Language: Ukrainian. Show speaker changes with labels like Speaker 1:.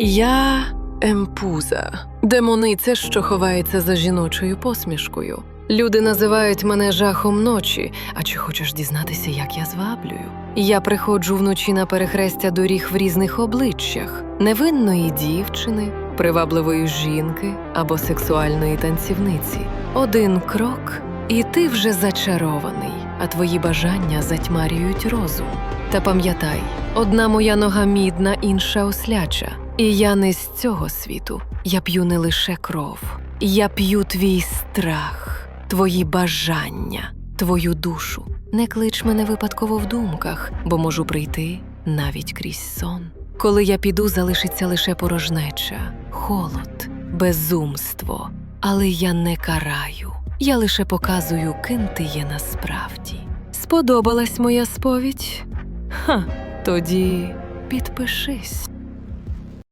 Speaker 1: Я емпуза, демониця, що ховається за жіночою посмішкою. Люди називають мене жахом ночі. А чи хочеш дізнатися, як я зваблюю? Я приходжу вночі на перехрестя доріг в різних обличчях невинної дівчини, привабливої жінки або сексуальної танцівниці. Один крок, і ти вже зачарований, а твої бажання затьмарюють розум. Та пам'ятай, одна моя нога мідна, інша осляча. І я не з цього світу. Я п'ю не лише кров, я п'ю твій страх, твої бажання, твою душу. Не клич мене випадково в думках, бо можу прийти навіть крізь сон. Коли я піду, залишиться лише порожнеча, холод, безумство. Але я не караю. Я лише показую, ким ти є насправді. Сподобалась моя сповідь? Ха, тоді підпишись.